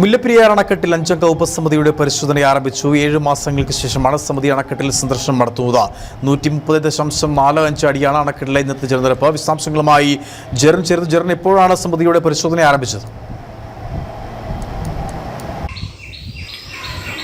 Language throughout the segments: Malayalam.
മുല്ലപ്പെരിയാർ അണക്കെട്ടിൽ അഞ്ചംഗ ഉപസമിതിയുടെ പരിശോധന ആരംഭിച്ചു. ഏഴ് മാസങ്ങൾക്ക് ശേഷമാണ് സമിതി അണക്കെട്ടിൽ സന്ദർശനം നടത്തുന്നത്. നൂറ്റി മുപ്പത് ദശാംശം നാല് അഞ്ച് അടിയാണ് അണക്കെട്ടിലെ ഇന്നത്തെ ജലനിരപ്പ്. വിശദാംശങ്ങളുമായി ജെറിൻ ചേർന്ന് ജെറിൻ എപ്പോഴാണ് സമിതിയുടെ പരിശോധന ആരംഭിച്ചത്?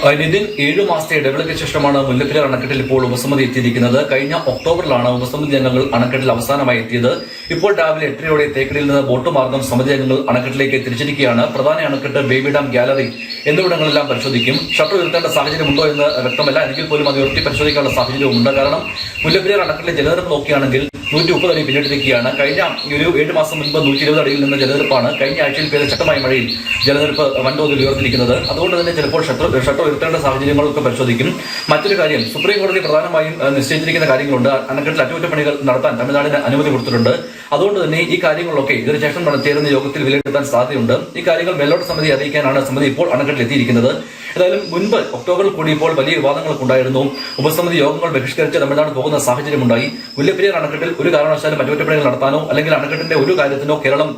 നിതിൻ ഏഴു മാസത്തെ ഇടവേളയ്ക്ക് ശേഷമാണ് മുല്ലപ്പെരിയാർ അണക്കെട്ടിൽ ഇപ്പോൾ ഉപസമിതി എത്തിയിരിക്കുന്നത്. കഴിഞ്ഞ ഒക്ടോബറിലാണ് ഉപസമിതി അംഗങ്ങൾ അണക്കെട്ടിൽ അവസാനമായി എത്തിയത്. ഇപ്പോൾ രാവിലെ എട്ടരയോടെ തേക്കടിയിൽ നിന്ന് ബോട്ട് മാർഗം സമിതി അംഗങ്ങൾ അണക്കെട്ടിലേക്ക് തിരിച്ചിരിക്കുകയാണ്. പ്രധാന അണക്കെട്ട് ബേബി ഡാം ഗാലറി എന്നിവിടങ്ങളെല്ലാം പരിശോധിക്കും. ഷട്ടർ ഉയർത്തേണ്ട സാഹചര്യമുണ്ടോ എന്ന് വ്യക്തമല്ല. എങ്കിൽ പോലും അത് ഉയർത്തി പരിശോധിക്കാനുള്ള സാഹചര്യവുമുണ്ട്. കാരണം മുല്ലപ്പെരിയാർ അണക്കെട്ടിലെ ജലനിരപ്പ് നോക്കുകയാണെങ്കിൽ നൂറ്റി മുപ്പത് അടി പിന്നിട്ടിരിക്കുകയാണ്. കഴിഞ്ഞ ഒരു ഏഴ് മാസം മുൻപ് നൂറ്റി ഇരുപത് അടിയിൽ നിന്ന് ജലനിരപ്പാണ് കഴിഞ്ഞ ആഴ്ചയിൽ പെയ്ത ശക്തമായ മഴയിൽ ജലനിരപ്പ് വൻതോതിൽ ഉയർത്തിരിക്കുന്നത് അതുകൊണ്ട് തന്നെ ചിലപ്പോൾ ഷട്ടർ ഷട്ടർ ഉയർത്തേണ്ട സാഹചര്യങ്ങളൊക്കെ പരിശോധിക്കും. മറ്റൊരു കാര്യം സുപ്രീം കോടതി പ്രധാനമായും നിശ്ചയിച്ചിരിക്കുന്ന കാര്യങ്ങളുണ്ട്. അണക്കെട്ടിൽ അറ്റകുറ്റപ്പണികൾ നടത്താൻ തമിഴ്നാടിന് അനുമതി കൊടുത്തിട്ടുണ്ട്. അതുകൊണ്ട് തന്നെ ഈ കാര്യങ്ങളൊക്കെ ഇതിനുശേഷം നടത്തിയിരുന്ന യോഗത്തിൽ വിലയിരുത്താൻ സാധ്യതയുണ്ട്. ഈ കാര്യങ്ങൾ മേലോട്ട് സമിതി അറിയിക്കാനാണ് സമിതി ഇപ്പോൾ അണക്കെട്ടിൽ എത്തിയിരിക്കുന്നത്. ഏതായാലും മുൻപ് ഒക്ടോബറിൽ കൂടി ഇപ്പോൾ വലിയ വിവാദങ്ങളൊക്കെ ഉണ്ടായിരുന്നു. ഉപസമിതി യോഗങ്ങൾ ബഹിഷ്കരിച്ച് തമിഴ്നാട് പോകുന്ന സാഹചര്യമുണ്ടായി. മുല്ലപ്പെരിയാർ അണക്കെട്ടിൽ ഒരു കാരണവശാലും അറ്റകുറ്റപ്പണികൾ നടത്താനോ അല്ലെങ്കിൽ അണക്കെട്ടിന്റെ ഒരു കാര്യത്തിനോ കേരളം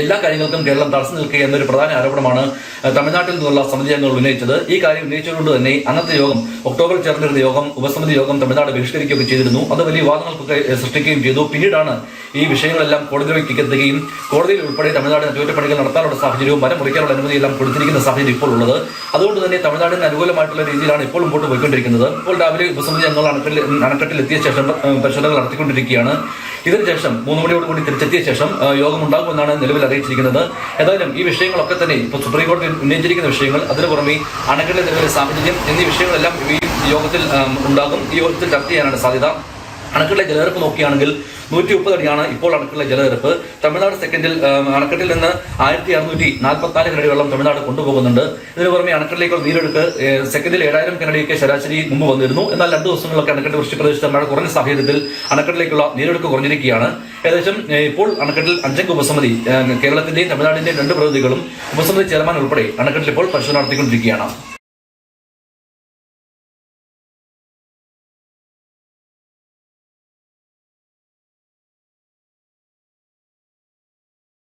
എല്ലാ കാര്യങ്ങൾക്കും കേരളം തടസ്സം നിൽക്കുക എന്നൊരു പ്രധാന ആരോപണമാണ് തമിഴ്നാട്ടിൽ നിന്നുള്ള സമിതി അംഗങ്ങൾ ഉന്നയിച്ചത്. ഈ കാര്യം ഉന്നയിച്ചുകൊണ്ട് തന്നെ അന്നത്തെ യോഗം ഒക്ടോബറിൽ ചേർന്നിരുന്ന യോഗം ഉപസമിതി യോഗം തമിഴ്നാട് ബഹിഷ്കരിക്കുകയൊക്കെ ചെയ്തിരുന്നു. അത് വലിയ വിവാദങ്ങൾക്കൊക്കെ ഏഹ്, സൃഷ്ടിക്കുകയും ചെയ്തു. പിന്നീടാണ് ഈ വിഷയങ്ങളെല്ലാം കോടതിയിലേക്ക് എത്തുകയും കോടതിയിൽ ഉൾപ്പെടെ തമിഴ്നാടിന് അറ്റകുറ്റപ്പണികൾ നടത്താനുള്ള സാഹചര്യവും മരം മുറിക്കാനുള്ള അനുമതിയെല്ലാം കൊടുത്തിരിക്കുന്ന സാഹചര്യം ഇപ്പോൾ ഉള്ളത്. അതുകൊണ്ട് തന്നെ തമിഴ്നാടിന് അനുകൂലമായിട്ടുള്ള രീതിയിലാണ് ഇപ്പോൾ മുമ്പോട്ട് പോയിക്കൊണ്ടിരിക്കുന്നത്. ഇപ്പോൾ രാവിലെ ഉപസമിതി അംഗങ്ങൾ അണക്കെട്ടിൽ അണക്കെട്ടിൽ എത്തിയ ശേഷം പരിശോധനകൾ നടത്തിക്കൊണ്ടിരിക്കുകയാണ്. ഇതിനുശേഷം മൂന്ന് മണിയോടുകൂടി തിരിച്ചെത്തിയ ശേഷം യോഗം ഉണ്ടാകുമെന്നാണ് നിലവിൽ അറിയിച്ചിരിക്കുന്നത്. ഏതായാലും ഈ വിഷയങ്ങളൊക്കെ തന്നെ ഇപ്പോൾ സുപ്രീം കോടതി ഉന്നയിച്ചിരിക്കുന്ന വിഷയങ്ങൾ അതിനു പുറമെ അണക്കെട്ടിലെ നിലവിലെ സാഹചര്യം എന്നീ വിഷയങ്ങളെല്ലാം ഈ യോഗത്തിൽ ഉണ്ടാകും. ഈ യോഗത്തിൽ ചർച്ച ചെയ്യാനാണ് സാധ്യത. അണക്കെട്ടിലെ ജലനിരപ്പ് നോക്കുകയാണെങ്കിൽ നൂറ്റി മുപ്പത് അടിയാണ് ഇപ്പോൾ അണക്കെട്ടിലെ ജലനിരപ്പ്. തമിഴ്നാട് സെക്കൻഡിൽ അണക്കെട്ടിൽ നിന്ന് ആയിരത്തി അറുന്നൂറ്റി നാൽപ്പത്തിനാല് കനടി വെള്ളം തമിഴ്നാട് കൊണ്ടുപോകുന്നുണ്ട്. ഇതിനു പുറമെ അണക്കെട്ടിലേക്കുള്ള നീരൊഴുക്ക് സെക്കൻഡിൽ ഏഴായിരം കനടിയൊക്കെ ശരാശരി മുമ്പ് വന്നിരുന്നു. എന്നാൽ രണ്ട് ദിവസങ്ങളിലൊക്കെ അണക്കെട്ട് വൃഷ്ടി പ്രദേശത്ത് മഴ കുറഞ്ഞ സാഹചര്യത്തിൽ അണക്കെട്ടിലേക്കുള്ള നീരൊഴുക്ക് കുറഞ്ഞിരിക്കുകയാണ്. ഏകദേശം ഇപ്പോൾ അണക്കെട്ടിൽ അഞ്ചംഗ ഉപസമിതി കേരളത്തിന്റെയും തമിഴ്നാടിന്റെയും രണ്ട് പ്രതിനിധികളും ഉപസമിതി ചെയർമാൻ ഉൾപ്പെടെ അണക്കെട്ടിൽ ഇപ്പോൾ പരിശോധന നടത്തിക്കൊണ്ടിരിക്കുകയാണ്.